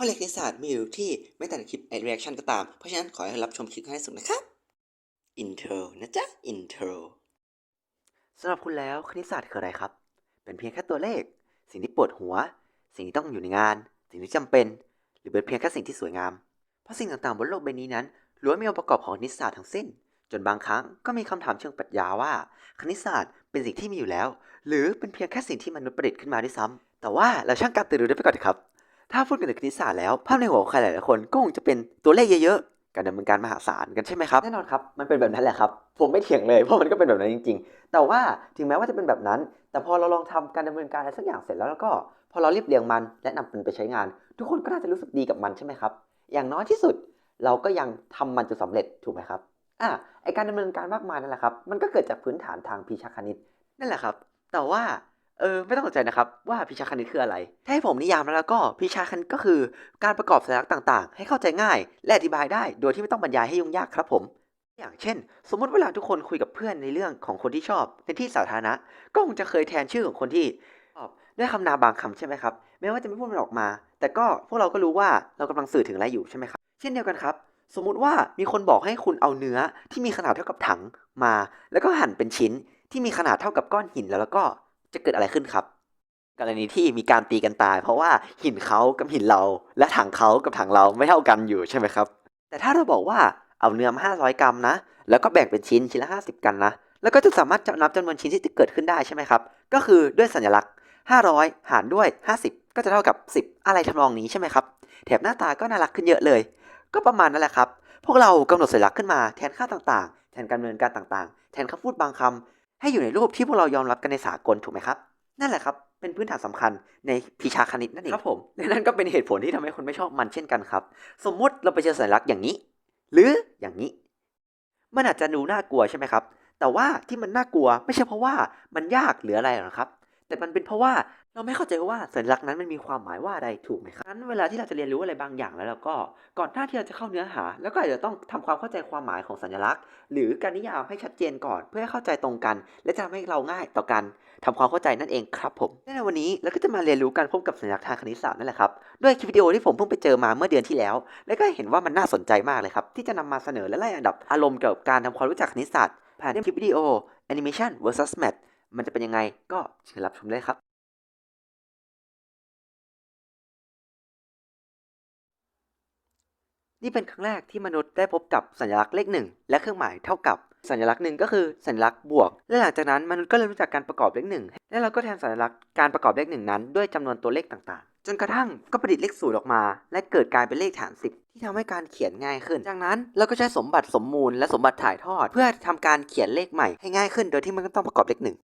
ราะเลขคณิตศาสตร์มีอยู่ที่ไม่แต่ในคลิปไอเรีแอคชั่นก็ตาม เพราะฉะนั้นขอให้รับชมคลิปให้สุดนะครับ intro นะจ๊ะ intro สำหรับคุณแล้วคณิตศาสตร์คืออะไรครับ เป็นเพียงแค่ตัวเลข สิ่งที่ปวดหัว สิ่งที่ต้องอยู่ในงาน สิ่งที่จำเป็น หรือเป็นเพียงแค่สิ่งที่สวยงาม เพราะสิ่งต่างๆบนโลกใบนี้นั้นล้วนมีองค์ประกอบของคณิตศาสตร์ทั้งสิ้น จนบางครั้งก็มีคำถามเชิงปรัชญาว่า คณิตศาสตร์เป็นสิ่งที่มีอยู่แล้ว หรือเป็นเพียงแค่สิ่งที่มนุษย์ประดิษฐ์ขึ้นมาด้วยซ้ำแต่ว่าเราช่างการตื่นรู้ได้ไปก่อนครับ ถ้าพูดกันถึงคณิตศาสตร์แล้ว ภาพในหัวของใครหลายๆคนก็คงจะเป็นตัวเลขเยอะๆ การดำเนินการมหาศาลกันใช่ไหมครับ แน่นอนครับ มันเป็นแบบนั้นแหละครับ ผมไม่เถียงเลย เพราะมันก็เป็นแบบนั้นจริง ๆ แต่ว่าถึงแม้ว่าจะเป็นแบบนั้น แต่พอเราลองทำการดำเนินการอะไรสักอย่างเสร็จแล้วแล้วก็ พอเราเรียบเรียงมันและนำมันไปใช้งาน ทุกคนก็น่าจะรู้สึกดีกับมันใช่ไหมครับ อย่างน้อยที่สุดเราก็ยังทำมันจนสำเร็จถูกไหมครับอะไอการดำเนินการมากมายนั่นแหละครับ มันก็เกิดจากพื้นฐานทางพิชคณิตนั่นแหละครับ แต่ว่า เออไม่ต้องสนใจนะครับว่าพิชาคณิตคืออะไร ถ้าให้ผมนิยามแล้วก็พิชาคณิตก็คือการประกอบสัญลักษณ์ต่างๆ ให้เข้าใจง่าย และอธิบายได้โดยที่ไม่ต้องบรรยายให้ยุ่งยากครับผม อย่างเช่น สมมติเวลาทุกคนคุยกับเพื่อนในเรื่องของคนที่ชอบในที่สาธารณะก็คงจะเคยแทนชื่อของคนที่ชอบด้วยคำนามบางคำใช่ไหมครับแม้ว่าจะไม่พูดมันออกมา แต่ก็พวกเราก็รู้ว่าเรากำลังสื่อถึงอะไรอยู่ใช่ไหมครับเช่นเดียวกันครับ สมมุติว่ามีคนบอกให้คุณเอาเนื้อที่มีขนาดเท่ากับถังมา แล้วก็หั่นเป็นชิ้นที่มีขนาดเท่ากับก้อนหินแล้วแล้วก็ จะเกิดอะไรขึ้นครับ กรณีที่มีการตีกันตาย เพราะว่าหินเขากับหินเรา และถังเขากับถังเราไม่เท่ากันอยู่ใช่ไหมครับ แต่ถ้าเราบอกว่าเอาเนื้อมา500 กรัมนะ แล้วก็แบ่งเป็นชิ้นชิ้นละ 50 กันนะ แล้วก็จะสามารถนับจำนวนชิ้นที่จะเกิดขึ้นได้ใช่ไหมครับ ก็คือด้วยสัญลักษณ์ 500 หารด้วย 50 ก็จะเท่ากับ 10 อะไรทำนองนี้ใช่ไหมครับ แถบหน้าตาก็น่ารักขึ้นเยอะเลย ก็ประมาณนั่นแหละครับ พวกเรากำหนดสัญลักษณ์ขึ้นมาแทนค่าต่างๆ แทนการดำเนินการต่างๆ แทนคำพูดบางคำ ให้อยู่ในรูปที่พวกเรายอมรับกันในสากลถูกไหมครับ นั่นแหละครับ เป็นพื้นฐานสำคัญในพิชาคณิตนั่นเองครับผมและนั่นก็เป็นเหตุผลที่ทำให้คนไม่ชอบมันเช่นกันครับ สมมุติเราไปเจอสัญลักษณ์อย่างนี้ หรืออย่างนี้ มันอาจจะดูน่ากลัวใช่ไหมครับ แต่ว่าที่มันน่ากลัวไม่ใช่เพราะว่ามันยากหรืออะไรหรอกครับ แต่มันเป็นเพราะว่า เราไม่เข้าใจว่าสัญลักษณ์นั้นมันมีความหมายว่าอะไรถูกไหมครับนั้นเวลาที่เราจะเรียนรู้อะไรบางอย่างแล้วเราก็ก่อนหน้าที่เราจะเข้าเนื้อหา แล้วก็อาจจะต้องทำความเข้าใจความหมายของสัญลักษณ์ หรือการนิยามให้ชัดเจนก่อนเพื่อให้เข้าใจตรงกัน และจะทำให้เราง่ายต่อการทำความเข้าใจนั่นเองครับผมในวันนี้เราก็จะมาเรียนรู้การพบกับสัญลักษณ์ทางคณิตศาสตร์นั่นแหละครับด้วยคลิปวิดีโอที่ผมเพิ่งไปเจอมาเมื่อเดือนที่แล้ว และก็เห็นว่ามันน่าสนใจมากเลยครับที่จะนำมาเสนอและไล่อันดับอารมณ์เกี่ยวกับการทำความรู้จักคณิตศาสตร์ผ่านคลิปวิดีโอ Animation vs Math มันจะเป็นยังไงก็เชิญรับชมได้ครับ นี่เป็นครั้งแรกที่มนุษย์ได้พบกับสัญลักษณ์เลขหนึ่งและเครื่องหมายเท่ากับสัญลักษณ์หนึ่งก็คือสัญลักษณ์บวก และหลังจากนั้นมนุษย์ก็เริ่มรู้จักการประกอบเลขหนึ่งและเราก็แทนสัญลักษณ์การประกอบเลขหนึ่งนั้นด้วยจำนวนตัวเลขต่างๆ จนกระทั่งก็ประดิษฐ์เลขศูนย์ออกมา และเกิดกลายเป็นเลขฐาน10ที่ทำให้การเขียนง่ายขึ้น จากนั้นเราก็ใช้สมบัติสมมูลและสมบัติถ่ายทอด เพื่อทำการเขียนเลขใหม่ให้ง่ายขึ้น โดยที่มันไม่ต้องประกอบเลขหนึ่ง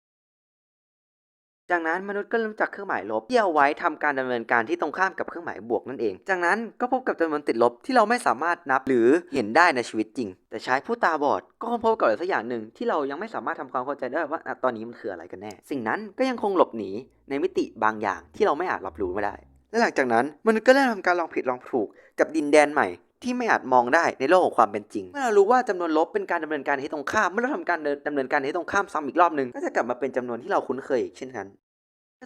จากนั้นมนุษย์ก็เริ่มจากเครื่องหมายลบที่เอาไว้ทำการดำเนินการที่ตรงข้ามกับเครื่องหมายบวกนั่นเอง จากนั้นก็พบกับจำนวนติดลบที่เราไม่สามารถนับหรือเห็นได้ในชีวิตจริง แต่ใช้ผู้ตาบอดก็คงพบกับอะไรสักอย่างหนึ่งที่เรายังไม่สามารถทำความเข้าใจได้ว่าตอนนี้มันคืออะไรกันแน่ สิ่งนั้นก็ยังคงหลบหนีในมิติบางอย่างที่เราไม่อาจรับรู้ไม่ได้ และหลังจากนั้นมนุษย์ก็เริ่มทำการลองผิดลองถูกกับดินแดนใหม่ ที่ไม่อาจมองได้ในโลกของความเป็นจริง เมื่อเรารู้ว่าจำนวนลบเป็นการดำเนินการที่ตรงข้าม เมื่อเราทำการดำเนินการที่ตรงข้ามซ้ำอีกรอบหนึ่งก็จะกลับมาเป็นจำนวนที่เราคุ้นเคยเช่นกัน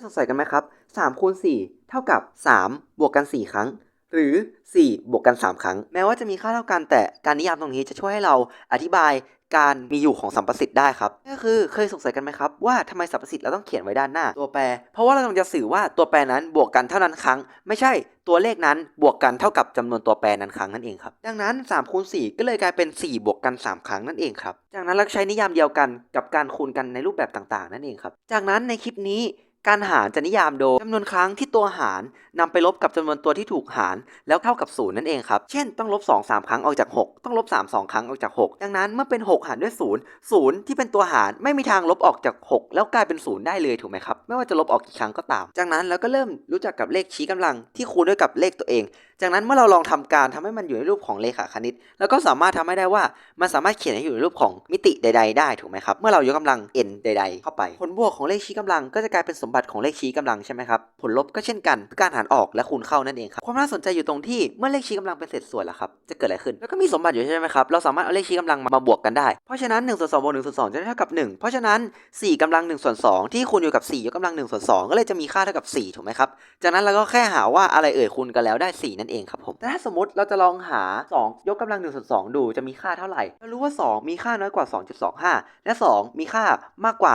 สงสัยกันไหมครับ3คูณ4เท่ากับ 3 บวกกัน 4 ครั้ง หรือ 4 บวกกัน 3 ครั้ง แม้ว่าจะมีค่าเท่ากันแต่การนิยามตรงนี้จะช่วยให้เราอธิบาย การมีอยู่ของสัมประสิทธิ์ได้ครับก็คือเคยสงสัยกันไหมครับว่าทำไมสัมประสิทธิ์เราต้องเขียนไว้ด้านหน้า ตัวแปร เพราะว่าเรากำลังจะสื่อว่าตัวแปรนั้นบวกกันเท่านั้นครั้ง ไม่ใช่ตัวเลขนั้นบวกกันเท่ากับจำนวนตัวแปรนั้นครั้งนั่นเองครับดังนั้น3คูณ4ก็เลยกลายเป็น 4 บวกกัน 3 ครั้งนั่นเองครับจากนั้นเราใช้นิยามเดียวกันกับการคูณกันในรูปแบบต่างๆ นั่นเองครับจากนั้นในคลิปนี้ การหารจะนิยามโดยจำนวนครั้งที่ตัวหารนำไปลบกับจำนวนตัวที่ถูกหาร แล้วเท่ากับศูนย์นั่นเองครับ เช่นต้องลบ2 3 ครั้งออกจาก 6 ต้องลบ3 2 ครั้งออกจาก 6 ดังนั้นเมื่อเป็น 6 หารด้วย 0 0 ที่เป็นตัวหารไม่มีทางลบออกจาก 6 แล้วกลายเป็น 0 ได้เลยถูกไหมครับ ไม่ว่าจะลบออกกี่ครั้งก็ตาม จากนั้นเราก็เริ่มรู้จักกับเลขชี้กำลังที่คูณด้วยกับเลขตัวเอง จากนั้นเมื่อเราลองทำการทำให้มันอยู่ในรูปของเลขาคณิต แล้วก็สามารถทำให้ได้ว่ามันสามารถเขียนให้อยู่ในรูปของมิติใด ๆ ได้ถูกไหมครับ เมื่อเรายกกำลัง n ใด ๆ เข้าไป ผลบวกของเลขชี้กำลังก็จะกลายเป็นสมบัติของเลขชี้กำลังใช่ไหมครับผลลบก็เช่นกันคือการหารออกและคูณเข้านั่นเองครับความน่าสนใจอยู่ตรงที่เมื่อเลขชี้กำลังเป็นเศษส่วนล่ะครับจะเกิดอะไรขึ้นแล้วก็มีสมบัติอยู่ใช่ไหมครับเราสามารถเอาเลขชี้กำลังมาบวกกันได้เพราะฉะนั้น1ส่วน2บวก1ส่วน2จะเท่ากับ 1 เพราะฉะนั้น 4กำลัง1ส่วน2ที่คูณอยู่กับ 4 ยกกำลัง1ส่วน2ก็เลยจะมีค่าเท่ากับ 4 ถูกไหมครับจากนั้นเราก็แค่หาว่าอะไรเอ่ยคูณกันแล้วได้ 4 นั่นเองนเองครับผม แต่ถ้าสมมติเราจะลองหา 2 ยกกำลัง1ส่วน2ดูจะมีค่าเท่าไหร่เรารู้ว่า 2 มีค่าน้อยกว่า 2.25 และ 2 มีค่ามากกว่า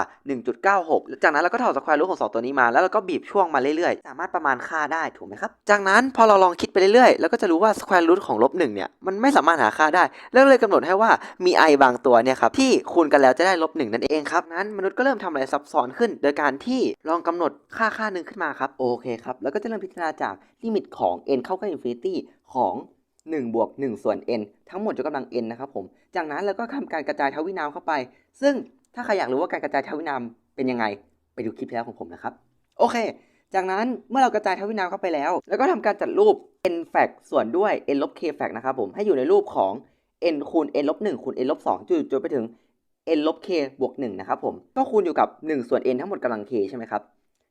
1.96 จากนั้นเราก็ถอดสแควร์รูทของ 2 ตัวนี้มา แล้วเราก็บีบช่วงมาเรื่อยๆ สามารถประมาณค่าได้ถูกไหมครับ จากนั้นพอเราลองคิดไปเรื่อยๆแล้วก็จะรู้ว่าสแควร์รูทของลบ1เนี่ยมันไม่สามารถหาค่าได้ แล้วเลยกำหนดให้ว่ามี i บางตัวเนี่ยครับที่คูณกันแล้วจะได้ลบ1นั่นเองครับนั้นมนุษย์ก็เริ่มทำอะไรซับซ้อนขึ้น โดยการที่ลองกำหนดค่าค่าหนึ่งขึ้นมาครับโอเคครับแล้วก็จะเริ่มพิจารณาจากลิมิตของ n เข้าใกล้ infinity ของ1บวก1ส่วน n ทั้งหมดยกกำลัง n นะครับผม จากนั้นเราก็ทำการกระจายทวินามเข้าไป ซึ่งถ้าใครอยากรู้ว่าการกระจายทวินามเป็นยังไง ไปดูคลิปที่แล้วของผมนะครับ โอเค จากนั้นเมื่อเรากระจายทวินามเข้าไปแล้ว แล้วก็ทำการจัดรูป n fact ส่วนด้วย n ลบ k fact นะครับผมให้อยู่ในรูปของ n คูณ n ลบ1คูณ n ลบ2จุดจนไปถึง n ลบ k บวก1นะครับผม ก็คูณอยู่กับ 1 ส่วน n ทั้งหมดกำลัง k ใช่ไหมครับ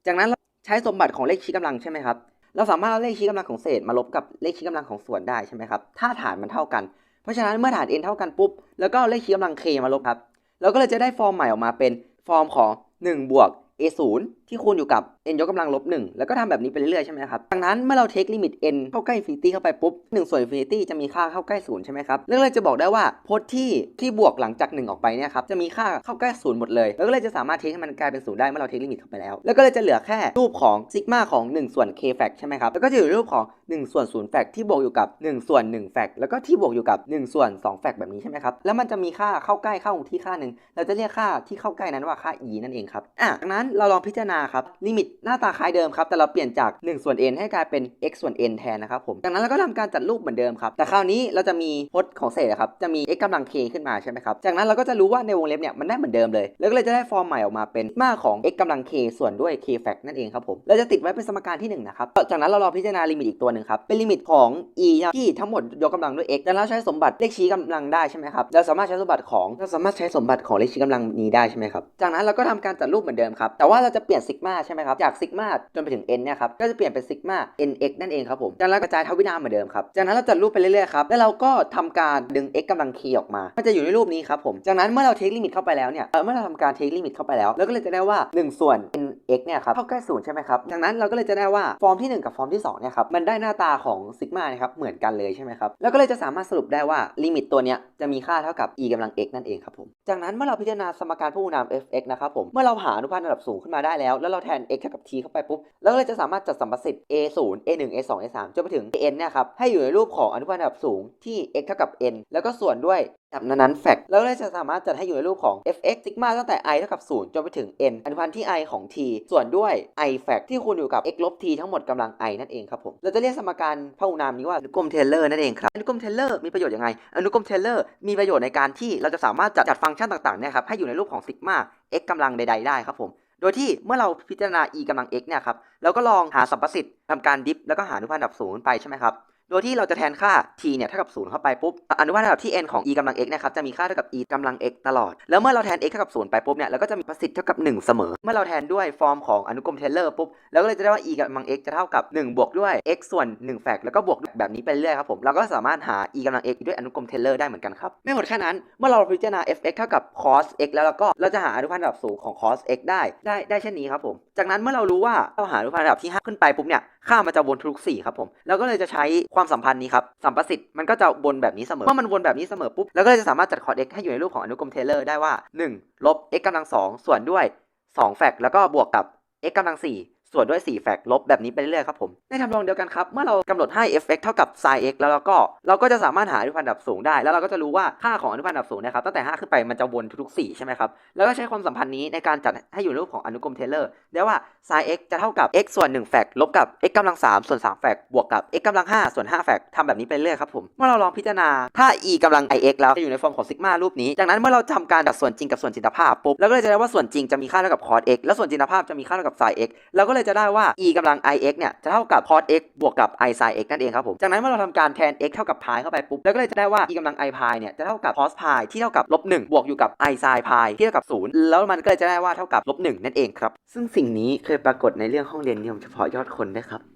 จากนั้นใช้สมบัติของเลขชี้กำลังใช่ไหมครับ เราสามารถเอาเลขชี้กำลังของเศษมาลบกับเลขชี้กำลังของส่วนได้ใช่ไหมครับ ถ้าฐานมันเท่ากัน เพราะฉะนั้นเมื่อฐาน n เท่ากันปุ๊บ แล้วก็เอาเลขชี้กำลัง k มาลบครับ เราก็เลยจะได้ฟอร์มใหม่ออกมาเป็นฟอร์มของ1บวก a 0 ที่คูณอยู่กับ n ยกกำลังลบ1แล้วก็ทำแบบนี้ไปเรื่อยๆใช่ไหมครับดังนั้นเมื่อเราเทคลิมิต n เข้าใกล้ infinity เข้าไปปุ๊บ1ส่วน infinity จะมีค่าเข้าใกล้0ใช่ไหมครับเรื่องเลยจะบอกได้ว่าพจน์ที่ที่บวกหลังจาก 1 ออกไปเนี่ยครับจะมีค่าเข้าใกล้0หมดเลย แล้วก็เลยจะสามารถเทคให้มันกลายเป็น0ได้เมื่อเราเทคลิมิตเข้าไปแล้ว แล้วก็เลยจะเหลือแค่รูปของซิกมาของ 1 ส่วน k fact ใช่ไหมครับแล้วก็จะอยู่รูปของ1ส่วน0 fact ที่บวกอยู่กับ 1 ส่วน1 fact แล้วก็ที่บวกอยู่กับ 1 ส่วน2 fact แบบนี้ใช่ไหมครับแล้วมันจะมีค่าเข้าใกล้เข้าที่ค่าหนึ่งเราจะเรียกค่าที่เข้าใกล้นั้นว่าค่า e นั่นเองครับอะจากนั้นเราลองพิจารณาครับลิมิตหน้าตาคล้ายเดิมครับแต่เราเปลี่ยนจาก1ส่วน n ให้กลายเป็น x ส่วน n แทนนะครับผมจากนั้นเราก็ทำการจัดรูปเหมือนเดิมครับแต่คราวนี้เราจะมีพจน์ของเศษครับจะมี x กำลัง k ขึ้นมาใช่ไหมครับจากนั้นเราก็จะรู้ว่าในวงเล็บเนี่ยมันได้เหมือนเดิมเลย แล้วก็เลยจะได้ฟอร์มใหม่ออกมาเป็นมาของ x กำลัง k ส่วนด้วย k fact นั่นเองครับผมเราจะติดไว้เป็นสมการที่1นะครับจากนั้นเราลองพิจารณาลิมิตอีกตัวหนึ่งครับเป็นลิมิตของ e ที่ทั้งหมดยกกำลังด้วย x จากนั้นเราใช้สมบัติเลขชี้กำลังได้ใช่ไหมครับเราสามารถใช้สมบัติของเราสามารถใช้สมบัติของเลขชี้กำลังนี้ได้ใช่ไหมครับจากนั้นเราก็ทำการจัดรูปเหมือนเดิมครับแต่ว่าเราจะเปลี่ยนซิกมาใช่ไหมครับ จากซิกมาจนไปถึง n เนี่ยครับ ก็จะเปลี่ยนเป็นซิกมา nx นั่นเองครับผม จากนั้นกระจายทวินามเหมือนเดิมครับ จากนั้นเราจัดรูปไปเรื่อยๆครับ แล้วเราก็ทำการดึง x กำลัง k ออกมา มันจะอยู่ในรูปนี้ครับผม จากนั้นเมื่อเราเทคลิมิตเข้าไปแล้วเนี่ย เมื่อเราทำการเทคลิมิตเข้าไปแล้ว เราก็เลยจะได้ว่า 1 ส่วน nx เนี่ยครับ เท่าใกล้ศูนย์ใช่ไหมครับ จากนั้นเราก็เลยจะได้ว่าฟอร์มที่ 1 กับฟอร์มที่2เนี่ยครับ มันได้หน้าตาของซิกมานะครับ เหมือนกันเลยใช่ไหมครับ แล้วก็เลยจะสามารถสรุปได้ว่าลิมิตตัวเนี้ยจะมีค่าเท่ากับ e กำลัง x นั่นเองครับผม จากนั้นเมื่อเราพิจารณาสมการผู้นาม f(x) นะครับผม เมื่อเราหาอนุพันธ์ระดับสูงขึ้นมาได้แล้วแล้วเราแทน x เท่ากับ t เข้าไปปุ๊บแล้วก็เลยจะสามารถจัดสัมประสิทธิ์ a 0 a 1 a 2 a 3จนไปถึง n เนี่ยครับให้อยู่ในรูปของอนุพันธ์ระดับสูงที่ x เท่ากับ n แล้วก็ส่วนด้วยดับนั้นๆ fact แล้วก็เลยจะสามารถจัดให้อยู่ในรูปของ f(x) ซิกมาตั้งแต่ i เท่ากับ 0 จนไปถึง n อนุพันธ์ที่ i ของ t ส่วนด้วย i fact ที่คูณอยู่กับ x ลบ t ทั้งหมดกำลัง i นั่นเองครับผมเราจะเรียกสมการพหุนามนี้ว่าอนุกรมเทเลอร์นั่นเองครับอนุกรมเทเลอร์มีประโยชน์ยังไง อนุกรมเทเลอร์มีประโยชน์ในการที่เราจะสามารถจัดจัดฟังก์ชันต่างๆเนี่ยครับให้อยู่ในรูปของซิกมา x กำลังใดๆได้ครับผม โดยที่เมื่อเราพิจารณา e กำลัง x เนี่ยครับเราก็ลองหาสัมประสิทธิ์ทำการดิฟแล้วก็หาอนุพันธ์ดับศูนย์ไปใช่ไหมครับ ดยที่เราจะแทนค่า t เนี่ยเท่ากับ0เข้าไปปุ๊บอนุพันธ์ระดับที่ n ของ e กำลัง x นะครับจะมีค่าเท่ากับ e กำลัง x ตลอด แล้วเมื่อเราแทน x เท่ากับ0ไปปุ๊บเนี่ยเราก็จะมีประสิทธิ์เท่ากับ 1 เสมอ เมื่อเราแทนด้วยฟอร์มของอนุกรมเทเลอร์ปุ๊บเราก็เลยจะได้ว่า e กำลัง x จะเท่ากับ 1 บวกด้วย x ส่วน1แฟกแล้วก็บวกแบบนี้ไปเรื่อยครับผมเราก็สามารถหา e กำลัง x ด้วยอนุกรมเทเลอร์ได้เหมือนกันครับไม่หมดแค่นั้นเมื่อเราพิจารณา f(x) เท่ากับ cos x แล้วเราก็เราจะหาอนุพันธ์ระดับสูงของ cos x ได้ได้ได้เช่นนี้ครับผมจากนั้นเมื่อเรารู้ว่าเราหาอนุพันธ์ระดับที่ห้าขึ้นไปปุ๊บเนี่ย ค่ามันจะวนทุกสี่ครับผมเราก็เลยจะใช้ความสัมพันธ์นี้ครับสัมประสิทธิ์มันก็จะวนแบบนี้เสมอเมื่อมันวนแบบนี้เสมอปุ๊บเราก็เลยจะสามารถจัดคอร์ด x ให้อยู่ในรูปของอนุกรมเทเลอร์ได้ว่า 1 ลบ x กำลัง2ส่วนด้วย 2 แฟกแล้วก็บวกกับ x กำลัง4 ส่วนด้วย 4 แฟกลบแบบนี้ไปเรื่อยๆครับผม ในทำนองเดียวกันครับ เมื่อเรากำหนดให้ f(x) เท่ากับ sin x แล้วเราก็เราก็จะสามารถหาอนุพันธ์ดับสูงได้ แล้วเราก็จะรู้ว่าค่าของอนุพันธ์ดับสูงนะครับตั้งแต่ 5 ขึ้นไปมันจะวนทุกๆ 4 ใช่ไหมครับ แล้วก็ใช้ความสัมพันธ์นี้ในการจัดให้อยู่ในรูปของอนุกรมเทเลอร์ได้ว่า sin x จะเท่ากับ x ส่วน1แฟกลบกับ x กำลัง3ส่วน3แฟกบวกกับ x กำลัง5ส่วน5แฟกทำแบบนี้ไปเรื่อยครับผมเมื่อเราลองพิจารณาถ้า e กำลัง ix แล้วจะอยู่ในฟอร์มของซิกมารูปนี้จากนั้นเมื่อเราทำการจัดส่วนจริงกับส่วนจินตภาพปุ๊บเราก็เลยจะได้ว่าส่วนจริงจะมีค่าเท่ากับ cos x และส่วนจินตภาพจะมีค่าเท่ากับ sin x เราก็เลยจะได้ว่า e กำลัง ix เนี่ยจะเท่ากับ cos x บวกกับ i sin x นั่นเองครับผมจากนั้นเมื่อเราทำการแทน x เท่ากับ pi เข้าไปปุ๊บแล้วก็เลยจะได้ว่า e กำลัง i pi เนี่ยจะเท่ากับ cos pi ที่เท่ากับลบ1บวกอยู่กับ i sin pi ที่เท่ากับ 0 แล้วมันก็เลยจะได้ว่าเท่ากับลบ1นั่นเองครับซึ่งสิ่งนี้เคยปรากฏในเรื่องห้องเรียนนิยมเฉพาะยอดคนด้ครับ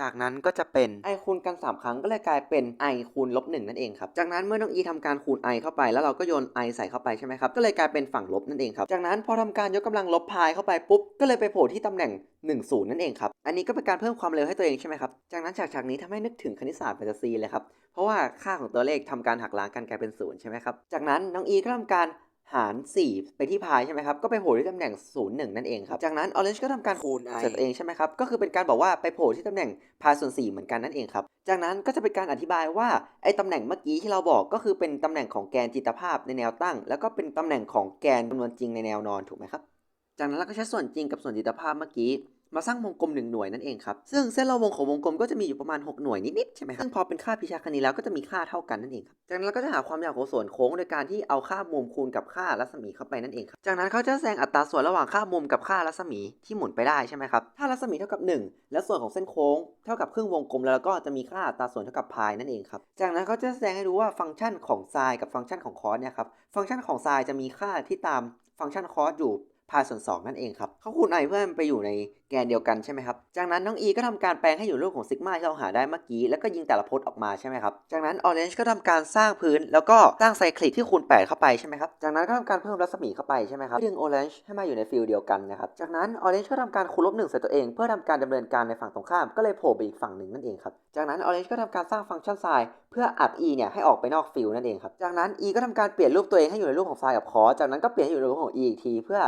จากนั้นก็จะเป็น i คูณกัน 3 ครั้งก็เลยกลายเป็น i คูณลบ1นั่นเองครับ จากนั้นเมื่อน้อง e ทำการคูณ i เข้าไปแล้วเราก็โยน i ใส่เข้าไปใช่ไหมครับ ก็เลยกลายเป็นฝั่งลบนั่นเองครับ จากนั้นพอทำการยกกำลังลบพายเข้าไปปุ๊บ ก็เลยไปโผล่ที่ตำแหน่ง 1 0 นั่นเองครับ อันนี้ก็เป็นการเพิ่มความเร็วให้ตัวเองใช่ไหมครับ จากนั้นฉากฉากนี้ทำให้นึกถึงคณิตศาสตร์แฟนตาซีเลยครับ เพราะว่าค่าของตัวเลขทำการหักล้างกันกลายเป็นศูนย์ใช่ไหมครับ จากนั้นน้อง e ก็ทำการ หาร 4 ไปที่พายใช่ไหมครับ ก็ไปโผล่ที่ตำแหน่ง 0 1 นั่นเองครับ จากนั้น Orange ก็ทำการคูณ i ใส่ตัวเองใช่ไหมครับ ก็คือเป็นการบอกว่าไปโผล่ที่ตำแหน่งพายส่วน 4 เหมือนกันนั่นเองครับ จากนั้นก็จะเป็นการอธิบายว่าไอ้ตำแหน่งเมื่อกี้ที่เราบอกก็คือเป็นตำแหน่งของแกนจิตภาพในแนวตั้ง แล้วก็เป็นตำแหน่งของแกนจำนวนจริงในแนวนอนถูกไหมครับ จากนั้นเราก็ใช้ส่วนจริงกับส่วนจิตภาพเมื่อกี้ มาสร้างวงกลมหนึ่งหน่วยนั่นเองครับ ซึ่งเส้นรอบวงของวงกลมก็จะมีอยู่ประมาณ 6 หน่วยนิดๆใช่ไหมครับ ซึ่งพอเป็นค่าพิชาคณิตแล้วก็จะมีค่าเท่ากันนั่นเองครับ จากนั้นเราก็จะหาความยาวของส่วนโค้งโดยการที่เอาค่ามุมคูณกับค่ารัศมีเข้าไปนั่นเองครับ จากนั้นเขาจะแสดงอัตราส่วนระหว่างค่ามุมกับค่ารัศมีที่หมุนไปได้ใช่ไหมครับ ถ้ารัศมีเท่ากับ 1 และส่วนของเส้นโค้ง เท่ากับครึ่งวงกลมแล้วก็จะมีค่าอัตราส่วนเท่ากับพายนั่นเองครับ จากนั้นเขาจะแสดงให้ดูว่าฟังก์ชันของไซน์กับฟังก์ชันของคอสเนี่ยครับ ฟังก์ชันของไซน์จะมีค่าที่ตามฟังก์ชันคอสอยู่ พาส่วน2นั่นเองครับเขาคูณ i เพื่อให้มันไปอยู่ในแกนเดียวกันใช่ไหมครับ จากนั้นน้อง e ก็ทำการแปลงให้อยู่รูปของซิกมาที่เราหาได้เมื่อกี้ แล้วก็ยิงแต่ละพจน์ออกมาใช่ไหมครับ จากนั้น orange ก็ทำการสร้างพื้น แล้วก็สร้างไซคลิกที่คูณ 8 เข้าไปใช่ไหมครับ จากนั้นก็ทำการเพิ่มรัศมีเข้าไปใช่ไหมครับดึง orange ให้มาอยู่ในฟิลเดียวกันนะครับ จากนั้น orange ก็ทำการคูณลบหนึ่งใส่ตัวเอง เพื่อทำการดำเนินการในฝั่งตรงข้าม ก็เลยโผล่ไปอีกฝั่งหนึ่งนั่นเองครับ จากนั้น orange ก็ทำการสร้างฟังก์ชัน sin เพื่ออัด e เนี่ยให้ออกไปนอกฟิลนั่นเองครับ จากนั้น e ก็ทำการเปลี่ยนรูปตัวเองให้อยู่ในรูปของ sin กับ cos จากนั้นก็เปลี่ยนให้อยู่ในรูปของ e อีกทีเพื่อ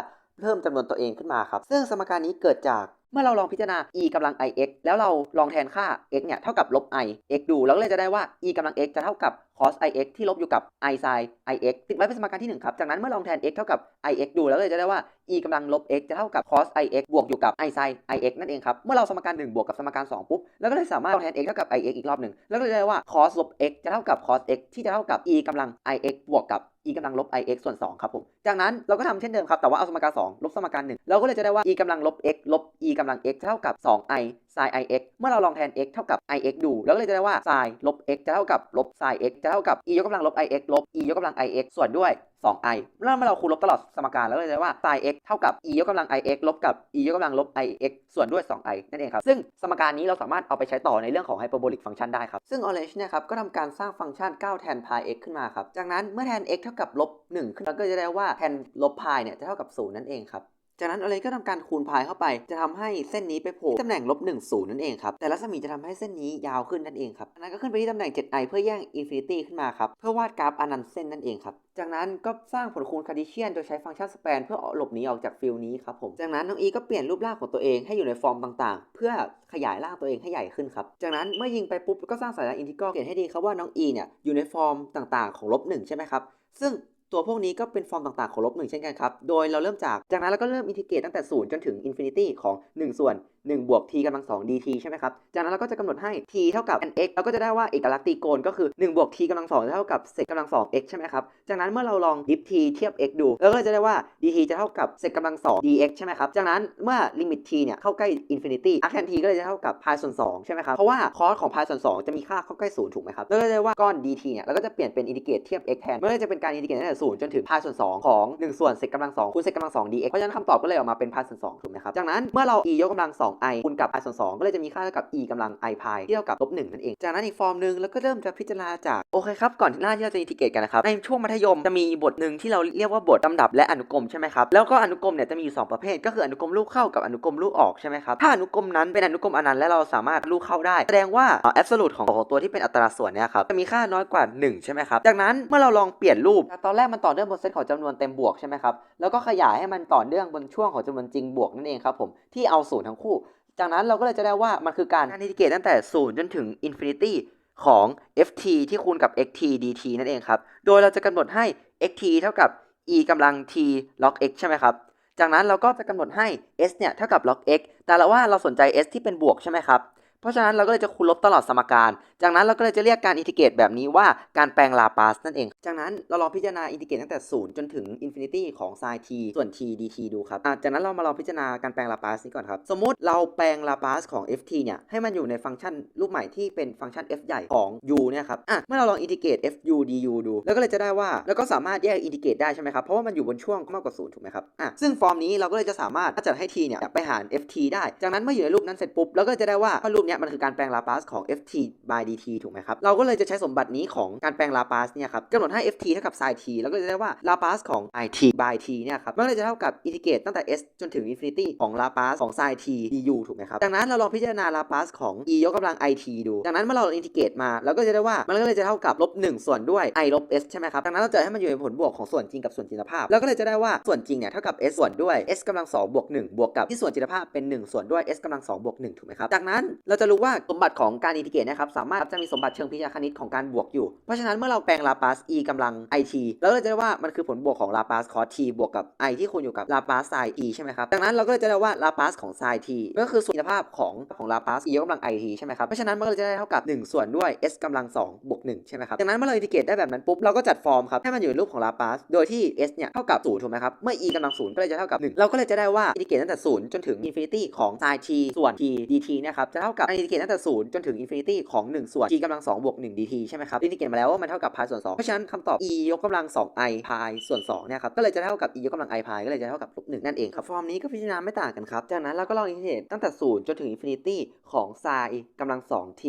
เพิ่มจำนวนตัวเองขึ้นมาครับ ซึ่งสมการนี้เกิดจากเมื่อเราลองพิจารณา e กำลัง ix แล้วเราลองแทนค่า x เนี่ยเท่ากับลบ i x ดูแล้วก็เลยจะได้ว่า e กำลัง x จะเท่ากับ cos ix ที่ลบอยู่กับ i sin ix ติดไว้เป็นสมการที่1ครับ จากนั้นเมื่อลองแทน x เท่ากับ ix ดู แล้วเลยจะได้ว่า e กำลังลบ x จะเท่ากับ cos ix บวกอยู่กับ i sin ix นั่นเองครับ เมื่อเราสมการ 1 บวกกับสมการ 2 ปุ๊บ แล้วก็เลยสามารถลองแทน x เท่ากับ ix อีกรอบหนึ่ง แล้วก็เลยได้ว่า cos ลบ x จะเท่ากับ cos x ที่จะเท่ากับ e กำลัง ix บวกกับ e กำลังลบ ix ส่วน2ครับผมจากนั้นเราก็ทำเช่นเดิมครับ แต่ว่าเอาสมการ 2 ลบสมการ 1 เราก็เลยจะได้ว่า e กำลังลบ x ลบ e กำลัง x เท่ากับ 2i sin ix เมื่อเราลองแทน x เท่ากับ ix ดูแล้วก็เลยจะได้ว่า sin ลบ x จะเท่ากับลบ sin x จะเท่ากับ e ยกกำลังลบ ix ลบ e ยกกำลัง ix ส่วนด้วย 2i เมื่อเราคูณลบตลอดสมการแล้วก็เลยจะได้ว่า sin x เท่ากับ e ยกกำลัง ix ลบกับ e ยกกำลังลบ ix ส่วนด้วย 2i นั่นเองครับ ซึ่งสมการนี้เราสามารถเอาไปใช้ต่อในเรื่องของ hyperbolic function ได้ครับ ซึ่ง orange เนี่ยครับก็ทำการสร้างฟังก์ชัน 9 แทน pi x ขึ้นมาครับ จากนั้นเมื่อแทน x เท่ากับลบ 1ขึ้นเราก็จะได้ว่าแทนลบ pi เนี่ยจะเท่ากับ 0 นั่นเองครับจากนั้นอะไรก็ทำการคูณพายเข้าไป จะทำให้เส้นนี้ไปโผล่ตำแหน่งลบ1 0นั่นเองครับ แต่รัศมีจะทำให้เส้นนี้ยาวขึ้นนั่นเองครับนั้นก็ขึ้นไปที่ตำแหน่ง 7i เพื่อแย่งอินฟินิตี้ขึ้นมาครับ เพื่อวาดกราฟอนันต์เส้นนั่นเองครับ จากนั้นก็สร้างผลคูณคาร์ดิเชียนโดยใช้ฟังก์ชันสแปนเพื่อหลบหนีออกจากฟิลนี้ครับผม จากนั้นน้องอีก็เปลี่ยนรูปร่างของตัวเองให้อยู่ในฟอร์มต่างๆ เพื่อขยายร่างตัวเองให้ใหญ่ขึ้นครับ จากนั้นเมื่อยิงไปปุ๊บก็สร้างสายอินทิกรอลเขียนให้ดีครับว่าน้องอีเนี่ยอยู่ในฟอร์มต่างๆ ของลบหนึ่งใช่ไหมครับซึ่ง ตัวพวกนี้ก็เป็นฟอร์มต่างๆของลบหนึ่งเช่นกันครับ โดยเราเริ่มจาก จากนั้นเราก็เริ่มอินทิเกรตตั้งแต่ศูนย์จนถึงอินฟินิตี้ของ 1 ส่วน1 บวก t กำลัง2 dt ใช่ไหมครับ จากนั้นเราก็จะกำหนดให้ t เท่ากับ n x เราก็จะได้ว่าเอกลักษณ์ตรีโกณก็คือ 1 บวก t กำลัง2เท่ากับ sec กำลัง2 x ใช่ไหมครับ จากนั้นเมื่อเราลอง dip t เทียบ x ดูเราก็จะได้ว่า dt จะเท่ากับ sec กำลัง2 dx ใช่ไหมครับ จากนั้นเมื่อลิมิต t เนี่ยเข้าใกล้ infinity arc tan t ก็เลยจะเท่ากับ pi ส่วน2ใช่ไหมครับ เพราะว่า cos ของ pi ส่วน2จะมีค่าเข้าใกล้0ถูกไหมครับแล้วก็เลยได้ว่าก้อน dt เนี่ยเราก็จะเปลี่ยนเป็นอินทิเกรตเทียบ x แทนเมันก็จะเป็นการอินทิเกรตตั้งแต่0จนถึง pi ส่วน2ของ1ส่วน sec กำลัง2คูณ sec กำลัง2 dx เพราะฉะนั้นคำตอบก็เลยออกมาเป็น pi ส่วน2ถูกไหมครับจากนั้นเมื่อเรา e ยกกำลัง2 2i คูณกับ i ส่วน2ก็เลยจะมีค่าเท่ากับ e กำลัง i pi ที่เท่ากับลบ1นั่นเอง จากนั้นอีกฟอร์มหนึ่งแล้วก็เริ่มจะพิจารณาจากโอเคครับก่อนหน้าที่เราจะอินทิเกรตกันนะครับในช่วงมัธยมจะมีบทหนึ่งที่เราเรียกว่าบทลำดับและอนุกรมใช่ไหมครับแล้วก็อนุกรมเนี่ยจะมีอยู่สองประเภท ก็คืออนุกรมลูกเข้ากับอนุกรมลูกออกใช่ไหมครับถ้าอนุกรมนั้นเป็นอนุกรมอนันต์และเราสามารถลูกเข้าได้ แสดงว่าแอบสูตของของตัวที่เป็นอัตราส่วนเนี่ยครับจะมีค่าน้อยกว่า 1 ใช่ไหมครับจากนั้นเมื่อเราลองเปลี่ยนรูปตอนแรกมันต่อเนื่องบนเซตของจำนวนเต็มบวกใช่ไหมครับแล้วก็ขยายให้มันต่อเนื่องบนช่วงของจำนวนจริงบวกนั่นเองครับผมที่เอาศูนย์ทั้งคู่ จากนั้นเราก็เลยจะได้ว่ามันคือการอินทิเกรตตั้งแต่ 0 จนถึงอินฟินิตี้ของ ft ที่คูณกับ xt dt นั่นเองครับ โดยเราจะกำหนดให้ xt เท่ากับ e กำลัง t log x ใช่ไหมครับ จากนั้นเราก็จะกำหนดให้ s เนี่ยเท่ากับ log x แต่ละว่าเราสนใจ s ที่เป็นบวกใช่ไหมครับ เพราะฉะนั้นเราก็เลยจะคูณลบตลอดสมการ จากนั้นเราก็เลยจะเรียกการอินทิเกรตแบบนี้ว่าการแปลงลาปาสนั่นเอง จากนั้นเราลองพิจารณาอินทิเกรตตั้งแต่ 0 จนถึงอินฟินิตี้ของ sin t ส่วน t dt ดูครับจากนั้นเรามาลองพิจารณาการแปลงลาปาสนี้ก่อนครับ สมมุติเราแปลงลาปาสของ ft เนี่ยให้มันอยู่ในฟังก์ชันรูปใหม่ที่เป็นฟังก์ชัน f ใหญ่ของ u เนี่ยครับอะเมื่อเราลองอินทิเกรต fu du ดู แล้วก็เลยจะได้ว่าแล้วก็สามารถแยกอินทิเกรตได้ใช่ไหมครับเพราะว่ามันอยู่บนช่วงมากกว่า0ถูกไหมครับอะซึ่งฟอร์มนี้เราก็เลยจะสามารถจัดให้ t เนี่ยไปหาร ft ได้ จากนั้นเมื่ออยู่ในรูปนั้นเสร็จปุ๊บเราก็จะได้ว่ารูปนี้ยมันคือการแปลงลาปาสของ ft by dt ถูกไหมครับ เราก็เลยจะใช้สมบัตินี้ของการแปลงลาปาสเนี่ยครับกำหนดให้ ft เท่ากับ sin t แล้วก็จะได้ว่าลาปาสของ it by t เนี่ยครับมันก็เลยจะเท่ากับอินทิเกรตตั้งแต่ s จนถึง infinity ของลาปาสของ sin t du ถูกไหมครับดังนั้นเราลองพิจารณาลาปาสของ e ยกกำลัง it ดู ดังนั้นเมื่อเราอินทิเกรตมาเราก็จะได้ว่ามันก็เลยจะเท่ากับลบ1ส่วนด้วย i ลบ s ใช่ไหมครับดังนั้นเราจะให้มันอยู่ในผลบวกของส่วนจริงกับส่วนจินตภาพแล้วก็เลยจะได้ว่าส่วนจริงเนี่ยเท่ากับ s ส่วนด้วย s กำลัง2บวก1บวกกับที่ส่วนจินตภาพเป็น 1 ส่วนด้วย s กำลัง2บวก1ถูกไหมครับจากนั้นเราจะรู้ว่าสมบัติของการอินทิเกรตนะครับสามารถจะมีสมบัติเชิงพิจารณาคณิตของการบวกอยู่ เพราะฉะนั้นเมื่อเราแปลงลาปาส e กำลัง it แล้วเราจะได้ว่ามันคือผลบวกของลาปาส cos t บวกกับ i ที่คูณอยู่กับลาปาส sin e ใช่ไหมครับดังนั้นเราก็เลยจะได้ว่าลาปาสของ sin t ก็คือส่วนจินภาพของของลาปาส e กกำลัง it ใช่ไหมครับเพราะฉะนั้นมันก็จะได้เท่ากับ 1 ส่วนด้วย s กำลัง2บวก1ใช่ไหมครับดังนั้นเมื่อเราอินทิเกรตได้แบบนั้นปุ๊บเราก็จัดฟอร์มครับให้มันอยู่ในรูปของลาปาสโดยที่ s เนี่ยเท่ากับ0ถูกไหมครับเมื่อ e กำลัง0ก็เลยจะเท่ากับ 1 เราก็เลยจะได้ว่าอินทิเกรตตั้งแต่0จนถึง infinity ของ sin t ส่วน t dt นี่ยครับจะเท่ากับอินทิเกรตตั้งแต่0จนถึงอินฟินิตี้ของ 1 ส่วน t กำลัง2บวก1 dt ใช่ไหมครับอินทิเกรตมาแล้วว่ามันเท่ากับ pi ส่วน2เพราะฉะนั้นคำตอบ e ยกกำลัง 2i pi ส่วน2เนี่ยครับก็เลยจะเท่ากับ e ยกกำลัง i pi ก็เลยจะเท่ากับลบ1นั่นเองครับฟอร์มนี้ก็พิจารณาไม่ต่างกันครับจากนั้นเราก็ลองอินทิเกรตตั้งแต่0จนถึงอินฟินิตี้ของ sin กำลัง 2t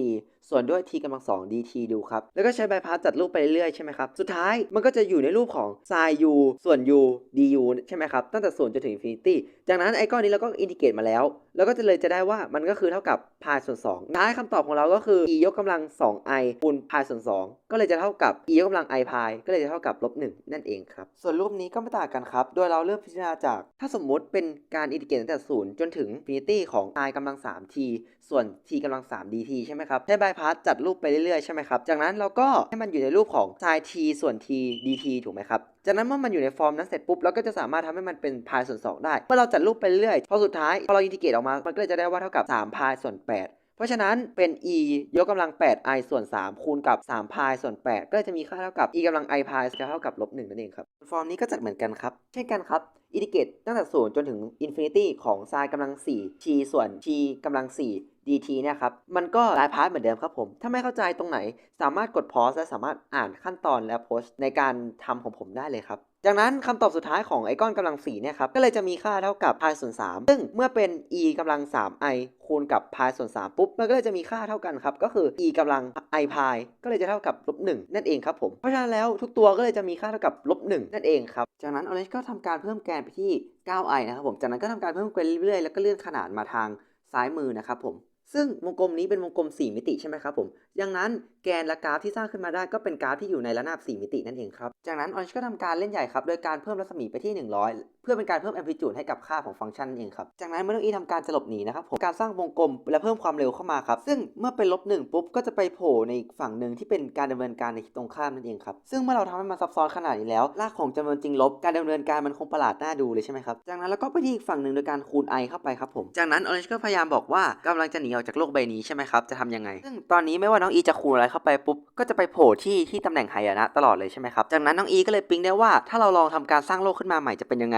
ส่วนด้วย t กำลัง2 dt ดูครับ แล้วก็ใช้ใบพัดจัดรูปไปเรื่อยใช่ไหมครับ สุดท้ายมันก็จะอยู่ในรูปของ sin u ส่วน u du ใช่ไหมครับ ตั้งแต่0จนถึง infinity จากนั้นไอ้ก้อนนี้เราก็อินทิเกรตมาแล้ว แล้วก็จะเลยจะได้ว่ามันก็คือเท่ากับ pi ส่วน2ท้ายคำตอบของเราก็คือ e ยกกำลัง 2i คูณ pi ส่วน 2 ก็เลยจะเท่ากับ e ยกกำลัง i pi ก็เลยจะเท่ากับลบ1นั่นเองครับ ส่วนรูปนี้ก็ไม่ต่างกันครับ โดยเราเลือกพิจารณาจาก ถ้าสมมุติเป็นการอินทิเกรตตั้งแต่0จนถึง infinity ของ i กำลัง 3t ส่วน t กำลัง 3 dt ใช่ไหมครับใช้ใบพัดจัดรูปไปเรื่อยๆใช่ไหมครับจากนั้นเราก็ให้มันอยู่ในรูปของ sin t ส่วน t dt ถูกไหมครับจากนั้นเมื่อมันอยู่ในฟอร์มนั้นเสร็จปุ๊บเราก็จะสามารถทำให้มันเป็น pi ส่วน 2 ได้เมื่อเราจัดรูปไปเรื่อยพอสุดท้ายพอเราอินทิเกรตออกมามันก็เลยจะได้ว่าเท่ากับ3 pi ส่วน8เพราะฉะนั้นเป็น e ยกกำลัง 8i ส่วน 3 คูณกับ3 pi ส่วน 8 ก็จะมีค่าเท่ากับ e กำลัง i pi จะเท่ากับลบ1นั่นเองครับ ฟอร์มนี้ก็จัดเหมือนกันครับ เช่นกันครับ อินทิเกรตตั้งแต่0จนถึงอินฟินิตี้ของไซน์กำลัง4 t ส่วน t กำลัง4 dt เนี่ยครับ มันก็ลายพาร์ทเหมือนเดิมครับผม ถ้าไม่เข้าใจตรงไหน สามารถกดพอสและสามารถอ่านขั้นตอนและโพสต์ในการทำของผมได้เลยครับ จากนั้นคำตอบสุดท้ายของไอก้อนกำลัง4เนี่ยครับ ก็เลยจะมีค่าเท่ากับ pi ส่วน3ซึ่งเมื่อเป็น e กำลัง 3i คูณกับ pi ส่วน3ปุ๊บ มันก็เลยจะมีค่าเท่ากันครับ ก็คือ e กำลัง i pi ก็เลยจะเท่ากับลบ1นั่นเองครับผม เพราะฉะนั้นแล้วทุกตัวก็เลยจะมีค่าเท่ากับลบ1นั่นเองครับ จากนั้น Orange ก็ทำการเพิ่มแกนไปที่ 9i นะครับผม จากนั้นก็ทำการเพิ่มแกนเรื่อยๆ แล้วก็เลื่อนขนาดมาทางซ้ายมือนะครับผม ซึ่งวงกลมนี้เป็นวงกลม 4 มิติใช่ไหมครับผมดังนั้นแกนและกราฟที่สร้างขึ้นมาได้ก็เป็นกราฟที่อยู่ในระนาบ 4 มิตินั่นเองครับ จากนั้นออนชก็ทำการเล่นใหญ่ครับ โดยการเพิ่มรัศมีไปที่ 100เพื่อเป็นการเพิ่ม amplitude ให้กับค่าของฟังก์ชันนั่นเองครับ จากนั้นเมื่อน้องอีทำการจะหลบหนีนะครับผมการสร้างวงกลมและเพิ่มความเร็วเข้ามาครับ ซึ่งเมื่อเป็นลบหนึ่งปุ๊บก็จะไปโผล่ในอีกฝั่งหนึ่งที่เป็นการดำเนินการในตรงข้ามนั่นเองครับ ซึ่งเมื่อเราทำให้มันซับซ้อนขนาดนี้แล้วรากของจำนวนจริงลบการดำเนินการมันคงประหลาดน่าดูเลยใช่ไหมครับ จากนั้นเราก็ไปที่อีกฝั่งหนึ่งโดยการคูณ i เข้าไปครับผม จากนั้น Orange ก็พยายามบอกว่ากำลังจะหนีออกจากโลกใบนี้ใช่ไหมครับ จะทำยังไง ซึ่งตอนนี้ไม่ว่าน้องอีจะคูณอะไรเข้าไปปุ๊บ ก็จะไปโผล่ที่ที่ตำแหน่งหายนะตลอดเลยใช่ไหมครับ จากนั้นน้องอีก็เลยปิ๊งได้ว่าถ้าเราลองทำการสร้างโลกขึ้นมาใหม่จะเป็นยังไง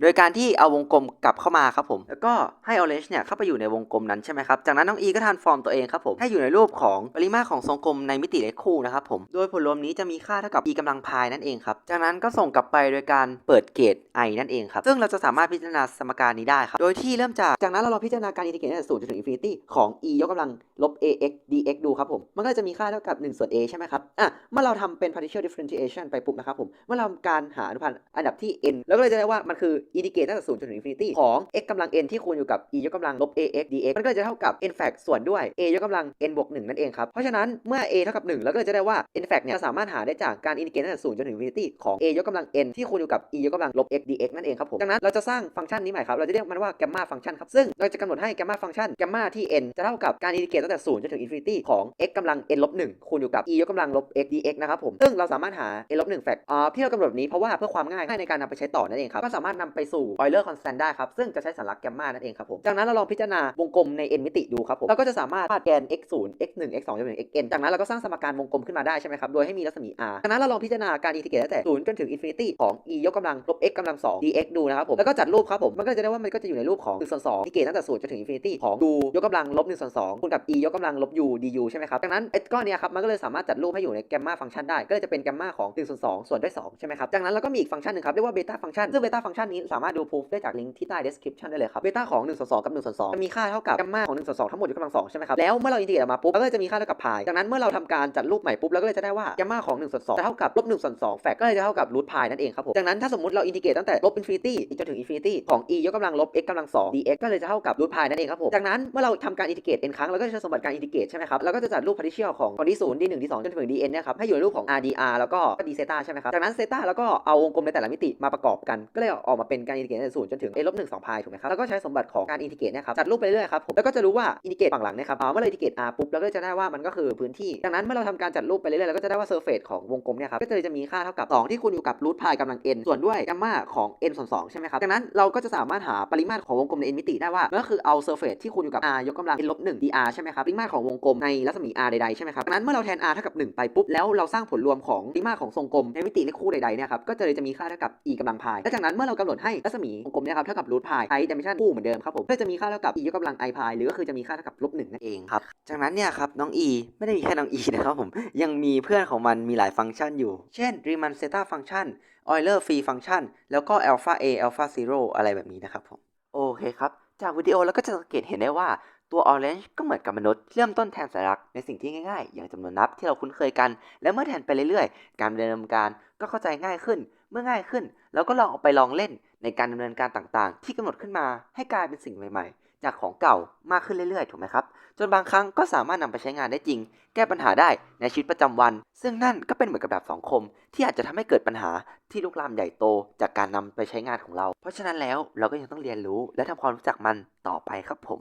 โดยการที่เอาวงกลมกลับเข้ามาครับผม แล้วก็ให้ Orange เนี่ยเข้าไปอยู่ในวงกลมนั้นใช่ไหมครับ จากนั้นน้องอีก็ทานฟอร์มตัวเองครับผม ให้อยู่ในรูปของปริมาตรของทรงกลมในมิติเลขคู่นะครับผม โดยผลรวมนี้จะมีค่าเท่ากับ e กำลังพายนั่นเองครับ จากนั้นก็ส่งกลับไปโดยการเปิดเกต i นั่นเองครับ ซึ่งเราจะสามารถพิจารณาสมการนี้ได้ครับ โดยที่เริ่มจาก จากนั้นเราลองพิจารณาการอินทิเกรตตั้งแต่ศูนย์จนถึงอินฟินิตี้ของ e ยกกำลังลบ ax dx ดูครับผม มันก็จะมีค่าเท่ากับ1ส่วน a ใช่ไหมครับ อะ เมื่อเราทำเป็น partial differentiation ไปปุ๊บนะครับผม เมื่อเราทำการหาอนุพันธ์อันดับที่ n แล้วก็เลยจะได้ว่ามันคืออินทิเกรตตั้งแต่ศูนย์จนถึงอินฟินิตี้ของ x กำลัง n ที่คูณอยู่กับ e ยกกำลังลบ ax dx มันก็จะเท่ากับ n fact ส่วนด้วย a ยกกำลัง n บวก1นั่นเองครับ เพราะฉะนั้นเมื่อ a เท่ากับ 1 แล้วก็เลยจะได้ว่า n fact เนี่ยสามารถหาได้จากการอินทิเกรตตั้งแต่ศูนย์จนถึงอินฟินิตี้ของ a ยกกำลัง n ที่คูณอยู่กับ e ยกกำลังลบ x dx นั่นเองครับผมดังนั้นเราจะสร้างฟังก์ชันนี้ใหม่ครับเราจะเรียกมันว่า gamma function ครับซึ่งเราจะกำหนดให้ gamma function gamma ที่ n จะเท่ากับการอินทิเกรตตั้งแต่ศูนย์จนถึงอินฟินิตี้ของ x กำลัง n ลบ1คูณอยู่กับ e ยกกำลังลบ x dx นะครับผมซึ่งเราสามารถหา n ลบ1 fact อ่าที่เรากำหนดนี้เพราะว่าเพื่อความง่ายง่ายในการนำไปใช้ต่อนั่นเองครับก็สามารถนำไปสู่ Euler constant ได้ครับ ซึ่งจะใช้สัญลักษณ์ gamma นั่นเองครับผม จากนั้นเราลองพิจารณาวงกลมใน n มิติดูครับผมเราก็จะสามารถวาดแกน x 0 x 1 x 2จนถึง x n จากนั้นเราก็สร้างสมการวงกลมขึ้นมาได้ใช่ไหมครับ โดยให้มีรัศมี r จากนั้นเราลองพิจารณาการอินทิเกรตตั้งแต่0จนถึง infinity ของ e ยกกำลังลบ x กำลัง 2 dx ดูนะครับผมแล้วก็จัดรูปครับผมมันก็จะได้ว่ามันก็จะอยู่ในรูปของ1ส่วน2อินทิเกรตตั้งแต่0จนถึง infinity ของ u ยกกำลังลบ1ส่วน2คูณกับ e ยกกำลังลบ u du ใช่ไหมครับจากนั้นไอ้ก้อนเนี้ยครับมันก็เลยสามารถจัดรูปให้อยู่ในแกมมาฟังก์ชันได้ก็เลยจะเป็นแกมมาของ1ส่วน2ส่วนด้วย2ใช่ไหมครับจากนั้นเราก็มีอีกฟังก์ชันหนึ่งครับเรียกว่าเบต้าฟังก์ชันซึ่งเบต้าฟังก์ชันนี้สามารถดู proof ได้จากลิงก์ที่ใต้ description ได้เลยครับเบต้าของ1ส่วน2กับ1ส่วน2จะมีค่าเท่ากับแกมมาของ1ส่วน2ทั้งหมดยกกำลัง2ใช่ไหมครับแล้วเมื่อเราอินทิเกรตออกมาปุ๊บก็จะมีค่าเท่ากับพายจากนั้นเมื่อเราทำการจัดรูปใหม่ปุ๊บเราก็เลยจะได้ว่าแกมมาของ1ส่วน2จะเท่ากับลบ1ส่วน2แฟกก็เลยจะเท่ากับรูทพายนั่นเองครับผมจากนั้นถ้าสมมติเราอินทิเกรตตั้งแต่ลบอินฟินิตี้จนถึงอินฟินิตี้ของ e ยกกำลังลบ x กำลัง2 dx ก็เลยจะเท่ากับรูทพายนั่นเองครับผมจากนั้นเมื่อเราทำการอินทิเกรต n ครั้งเราก็จะใช้สมบัติการอินทิเกรตใช่ไหมครับเราก็จะจัดรูป partial ของคนที่0 d 1 d 2จนถึง dn เนี่ยครับให้อยู่ในรูปของ rdr แล้วก็ d เซตาใช่ไหมครับจากนั้นเซตาแล้วก็เอาวงกลมในแต่ละมิติมาประกอบกันก็เลยออกมาเป็นการอินทิเกรตตั้งแต่ศูนย์จนถึง a ลบหนึ่งสองพายถูกไหมครับ แล้วก็ใช้สมบัติของการอินทิเกรตนี่ยครับ จัดรูปไปเรื่อยครับผม แล้วก็จะรู้ว่าอินทิเกรตฝั่งหลังนะครับเมื่อเราอินทิเกรต r ปุ๊บ เราก็จะได้ว่ามันก็คือพื้นที่จากนั้นเมื่อเราทำการจัดรูปไปเรื่อยๆเราก็จะได้ว่าเซอร์เฟซของวงกลมเนี่ยครับ ก็จะมีค่าเท่ากับ 2 ที่คูณอยู่กับรูทพายกำลัง n ส่วนด้วยกัมมาของ n ส่วน2ใช่ไหมครับจากนั้นเราก็จะสามารถหาปริมาตรของวงกลมใน n มิติได้ว่าก็คือเอาเซอร์เฟซที่คูณอยู่กับ r ยกกำลัง n ลบ1 dr ใช่ไหมครับปริมาตรของวงกลมในรัศมี r ใดๆใช่ไหมครับจากนั้นเมื่อเราแทน r เท่ากับ 1 ไปปุ๊บแล้วเราสร้างผลรวมของปริมาตรของทรงกลมในมิติเลขคู่ใดๆเนี่ยครับก็จะเลยจะมีค่าเท่ากับ e กำลังพายและจากนั้นเมื่อเรากำหนดให้รัศมีวงกลมเนี่ยครับเท่ากับรูทพายใช้ดิเมชันคู่เหมือนเดิมครับผมก็จะมีค่าเท่ากับ e ยกกำลัง i พายหรือก็คือจะมีค่าเท่ากับลบหนึ่งนั่นเองครับ จากนั้นเนี่ยครับน้อง e ไม่ได้มีแค่น้อง e นะครับผมยังมีเพื่อนของมันมีหลายฟังก์ชันอยู่ เช่น Riemann zeta function Euler free function แล้วก็ alpha a alpha zero อะไรแบบนี้นะครับผมโอเคครับจากวิดีโอเราก็จะสังเกตเห็นได้ว่าตัว orange ก็เหมือนกับมนุษย์เริ่มต้นแทนสัญลักษณ์ในสิ่งที่ง่ายๆ อย่างจำนวนนับที่เราคุ้นเคยกัน และเมื่อแทนไปเรื่อยๆ การดำเนินการก็เข้าใจง่ายขึ้น เมื่อง่ายขึ้น เราก็ลองเอาไปลองเล่นในการดำเนินการต่างๆ ที่กำหนดขึ้นมาให้กลายเป็นสิ่งใหม่ ๆ จากของเก่ามากขึ้นเรื่อยๆ ถูกไหมครับ จนบางครั้งก็สามารถนำไปใช้งานได้จริง แก้ปัญหาได้ในชีวิตประจำวัน ซึ่งนั่นก็เป็นเหมือนกับดาบสองคม ที่อาจจะทำให้เกิดปัญหาที่ลุกลามใหญ่โต จากการนำไปใช้งานของเรา เพราะฉะนั้นแล้วเราก็ยังต้องเรียนรู้และทำความรู้จักมันต่อไปครับผม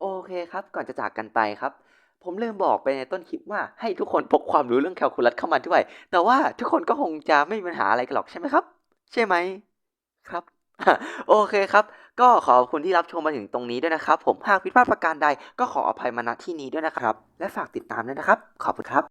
โอเคครับ ก่อนจะจากกันไปครับ ผมลืมบอกไปในต้นคลิปว่าให้ทุกคนพกความรู้เรื่องแคลคูลัสเข้ามาด้วย แต่ว่าทุกคนก็คงจะไม่มีปัญหาอะไรกันหรอกใช่ไหมครับ ใช่ไหมครับ โอเคครับ ก็ขอบคุณที่รับชมมาถึงตรงนี้ด้วยนะครับ ผมหากผิดพลาดประการใดก็ขออภัยมาณที่นี้ด้วยนะครับ และฝากติดตามด้วยนะครับ ขอบคุณครับ